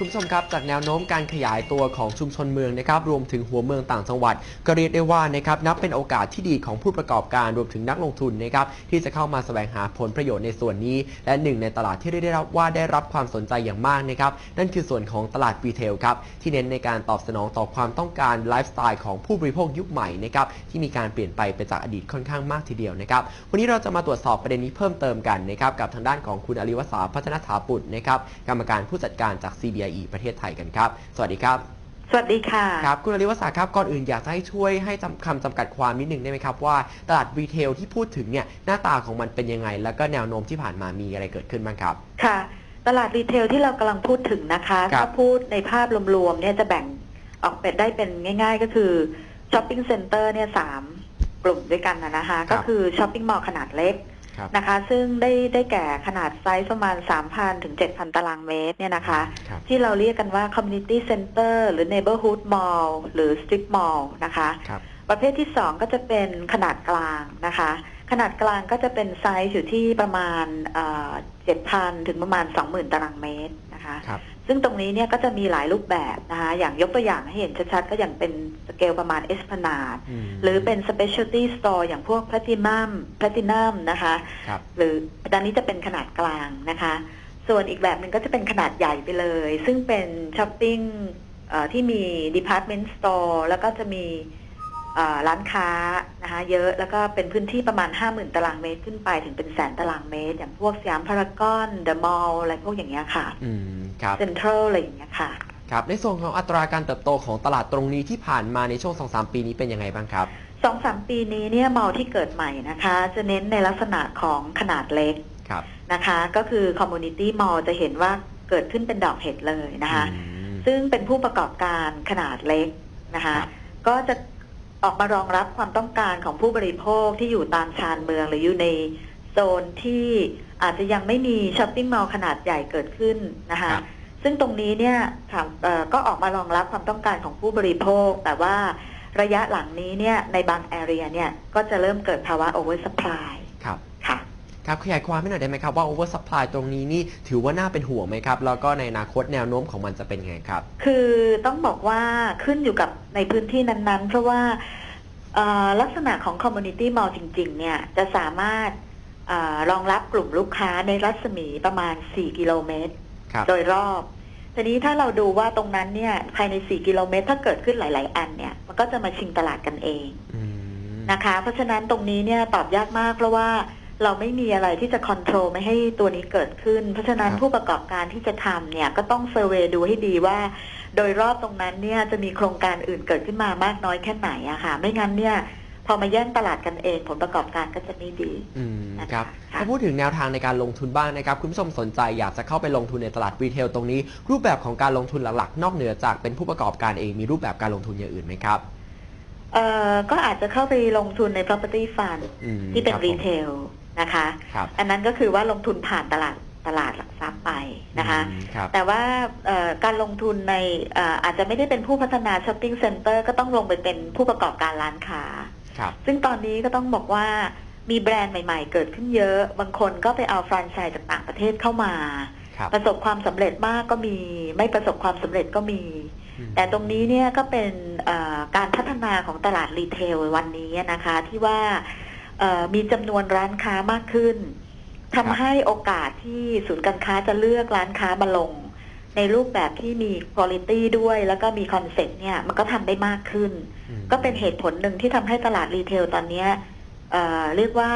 คุณผู้ชมครับจากแนวโน้มการขยายตัวของชุมชนเมืองนะครับรวมถึงหัวเมืองต่างจังหวัด ก็เรียกได้ว่านะครับนับเป็นโอกาสที่ดีของผู้ประกอบการรวมถึงนักลงทุนนะครับที่จะเข้ามาแสวงหาผลประโยชน์ในส่วนนี้ และหนึ่งในตลาดที่ได้รับว่าได้รับความสนใจอย่างมากนะครับนั่นคือส่วนของตลาดรีเทลครับที่เน้นในการตอบสนองต่อความต้องการไลฟ์สไตล์ของผู้บริโภคยุคใหม่นะครับที่มีการเปลี่ยนไปไปจากอดีตค่อนข้างมากทีเดียวนะครับวันนี้เราจะมาตรวจสอบประเด็นนี้เพิ่มเติมกันนะครับกับทางด้านของคุณอริวสาพัฒนถาปุตนะครับกรรมการผู้จัดการจาก CBIE ประเทศไทยกันครับ สวัสดีครับ สวัสดีค่ะ ครับ คุณอริวสาครับ ก่อนอื่นอยากจะให้ช่วยให้จำคำจำกัดความนิดหนึ่งได้ไหมครับ ว่าตลาดรีเทลที่พูดถึงเนี่ยหน้าตาของมันเป็นยังไง แล้วก็แนวโน้มที่ผ่านมามีอะไรเกิดขึ้นบ้างครับ ค่ะ ตลาดรีเทลที่เรากำลังพูดถึงนะคะครับถ้าพูดในภาพรวมๆเนี่ยจะแบ่งออกเป็นได้เป็นง่าย ๆ ก็คือช้อปปิ้งเซ็นเตอร์เนี่ยสามกลุ่มด้วยกันนะนะคะ ก็คือช้อปปิ้งมอลล์ขนาดเล็กครับ นะคะ ซึ่งได้ได้แก่ขนาดไซส์ประมาณ 3,000 ถึง 7,000 ตารางเมตรเนี่ยนะคะครับที่เราเรียกกันว่า community center หรือ neighborhood mall หรือ strip mall นะคะครับประเภทที่ 2 ก็จะเป็นขนาดกลางนะคะ ขนาดกลางก็จะเป็นไซส์อยู่ที่ประมาณเจ็ดพันถึงประมาณ 20,000 ตารางเมตรนะคะครับ ซึ่งตรงนี้เนี่ยก็จะมีหลายรูปแบบนะคะอย่างยกตัวอย่างให้เห็นชัดๆ ก็อย่างเป็นสเกลประมาณเอสพนาดมหรือเป็น specialty store อย่างพวก platinum platinum นะคะครับหรือตอนนี้จะเป็นขนาดกลางนะคะ ส่วนอีกแบบหนึ่งก็จะเป็นขนาดใหญ่ไปเลย ซึ่งเป็นช้อปปิ้งเอ่อที่มี department store แล้วก็จะมีเอ่อ ร้านค้านะคะเยอะแล้วก็เป็นพื้นที่ประมาณ 50,000 ตารางเมตรขึ้นไปถึงเป็นแสนตารางเมตร อย่างพวกสยามพารากอนเดอะมอลล์อะไรพวกอย่างเงี้ยค่ะอืมครับเซ็นทรัลอะไรอย่างเงี้ยค่ะครับในส่วนของอัตราการเติบโตของตลาดตรงนี้ที่ผ่านมาในช่วง 2-3 ปีนี้เป็นยังไงบ้างครับสองสามปีนี้เนี่ยมอลล์ที่เกิดใหม่นะคะ จะเน้นในลักษณะของขนาดเล็กครับนะคะ ก็คือคอมมูนิตี้มอลล์จะเห็นว่าเกิดขึ้นเป็นดอกเห็ดเลยนะคะอืมซึ่งเป็นผู้ประกอบการขนาดเล็กนะคะครับก็จะ ออกมารองรับความต้องการของผู้บริโภคที่อยู่ตามชานเมืองหรืออยู่ในโซนที่อาจจะยังไม่มีช้อปปิ้งมอลล์ขนาดใหญ่เกิดขึ้นนะคะครับซึ่งตรงนี้เนี่ยถามเอ่อก็ออกมารองรับความต้องการของผู้บริโภค แต่ว่าระยะหลังนี้เนี่ยในบางแอเรียเนี่ยก็จะเริ่มเกิดภาวะโอเวอร์สปายครับ ค่ะครับขยายความให้หน่อยได้ไหมครับว่า over supply ตรงนี้นี่ถือว่าน่าเป็นห่วงไหมครับ แล้วก็ในอนาคตแนวโน้มของมันจะเป็นไงครับ คือต้องบอกว่าขึ้นอยู่กับในพื้นที่นั้นๆ เพราะว่าเอ่อลักษณะของคอมมูนิตี้มอลล์จริง ๆ เนี่ยจะสามารถเออรองรับกลุ่มลูกค้าในรัศมีประมาณ 4 กิโลเมตรครับโดยรอบทีนี้ถ้าเราดูว่าตรงนั้นเนี่ยภายใน 4 กิโลเมตร ถ้าเกิดขึ้นหลาย ๆ อันเนี่ย มันก็จะมาชิงตลาดกันเองอืมนะคะ เพราะฉะนั้นตรงนี้เนี่ยตอบยากมากเพราะว่า เราไม่มีอะไรที่จะคอนโทรลไม่ให้ตัวนี้เกิดขึ้น เพราะฉะนั้นผู้ประกอบการที่จะทำเนี่ยก็ต้องเซอร์เวยดูให้ดีว่า โดยรอบตรงนั้นเนี่ยจะมีโครงการอื่นเกิดขึ้นมามากน้อยแค่ไหนอะค่ะ ไม่งั้นเนี่ยพอมาแย่งตลาดกันเองผลประกอบการก็จะไม่ดีอืมนะคะครับค่ะถ้าพูดถึงแนวทางในการลงทุนบ้างนะครับ คุณผู้ชมสนใจอยากจะเข้าไปลงทุนในตลาดรีเทลตรงนี้ รูปแบบของการลงทุนหลักๆ นอกเหนือจากเป็นผู้ประกอบการเองมีรูปแบบการลงทุนอย่างอื่นไหมครับเอ่อก็อาจจะเข้าไปลงทุนใน property fund อืมที่เป็นครับผมรีเทล นะคะครับอันนั้นก็คือว่าลงทุนผ่านตลาดตลาดหลักทรัพย์ไปนะคะอืมครับแต่ว่าเอ่อการลงทุนในเอ่ออาจจะไม่ได้เป็นผู้พัฒนาช้อปปิ้งเซ็นเตอร์ก็ต้องลงไปเป็นผู้ประกอบการร้านค้าครับซึ่งตอนนี้ก็ต้องบอกว่ามีแบรนด์ใหม่ๆ เกิดขึ้นเยอะ บางคนก็ไปเอาแฟรนไชส์จากต่างประเทศเข้ามาครับประสบความสำเร็จมากก็มี ไม่ประสบความสำเร็จก็มีอืมแต่ตรงนี้เนี่ยก็เป็นเอ่อการพัฒนาของตลาดรีเทลวันนี้นะคะ ที่ว่าเอ่อ มีจำนวนร้านค้ามากขึ้นทำให้โอกาสที่ศูนย์การค้าจะเลือกร้านค้ามาลง ในรูปแบบที่มีคุณภาพด้วย แล้วก็มีคอนเซ็ปต์เนี่ยมันก็ทำได้มากขึ้นอืมก็เป็นเหตุผลหนึ่งที่ทำให้ตลาดรีเทลตอนเนี้ยเอ่อเรียกว่า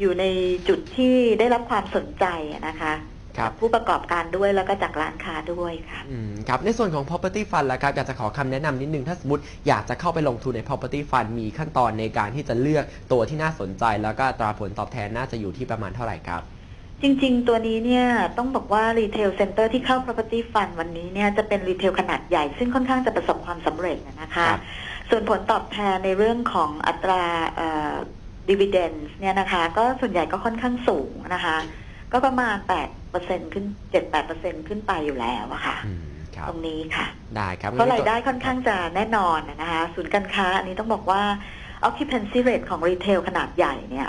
อยู่ในจุดที่ได้รับความสนใจอะนะคะ ครับผู้ประกอบการด้วยแล้วก็จากร้านค้าด้วยค่ะอืมครับในส่วนของ property fund ล่ะครับอยากจะขอคำแนะนำนิดนึงถ้าสมมติอยากจะเข้าไปลงทุนใน property fund มีขั้นตอนในการที่จะเลือกตัวที่น่าสนใจ แล้วก็อัตราผลตอบแทนน่าจะอยู่ที่ประมาณเท่าไหร่ครับ จริง ๆ ตัวนี้เนี่ยต้องบอกว่ารีเทลเซ็นเตอร์ที่เข้า property fund วันนี้เนี่ยจะเป็นรีเทลขนาดใหญ่ ซึ่งค่อนข้างจะประสบความสำเร็จนะคะครับส่วนผลตอบแทนในเรื่องของอัตราดีเวเดนเนี่ยนะคะ ก็ส่วนใหญ่ก็ค่อนข้างสูงนะคะ ก็ประมาณ8%ขึ้น7-8%ขึ้นไปอยู่แล้วอะค่ะ อืมครับตรงนี้ค่ะ ได้ครับเพราะรายได้ค่อนข้างจะแน่นอนนะคะ ศูนย์การค้าอันนี้ต้องบอกว่า occupancy rate ของรีเทลขนาดใหญ่เนี่ย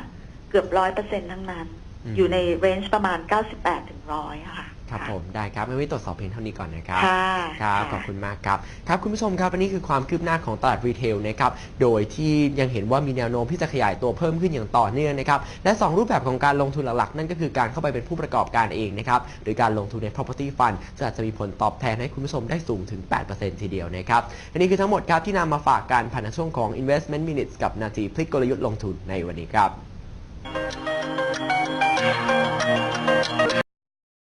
เกือบร้อยเปอร์เซ็นทั้งนั้นมอยู่ในเรนจ์ประมาณ 98ถึงร้อยค่ะ คครับะผมได้ครับไม่วิตรวจสอบเพียงเท่านี้ก่อนนะครับค่ะครับะขอบคุณมากครับครับคุณผู้ชมครับอันนี้คือความคืบหน้าของตลาดรีเทลนะครับโดยที่ยังเห็นว่ามีแนวโน้มที่จะขยายตัวเพิ่มขึ้นอย่างต่อเนื่องนะครับและ 2 รูปแบบของการลงทุนหลักๆ นั่นก็คือการเข้าไปเป็นผู้ประกอบการเองนะครับหรือการลงทุนใน property fund ซึ่งอาจจะมีผลตอบแทนให้คุณผู้ชมได้สูงถึง 8%ทีเดียวนะครับอันนี้คือทั้งหมดครับที่นำมาฝากการผ่านทางช่วงของ investment minutes กับนาทีพลิกกลยุทธ์ลงทุนในวันนี้ครับ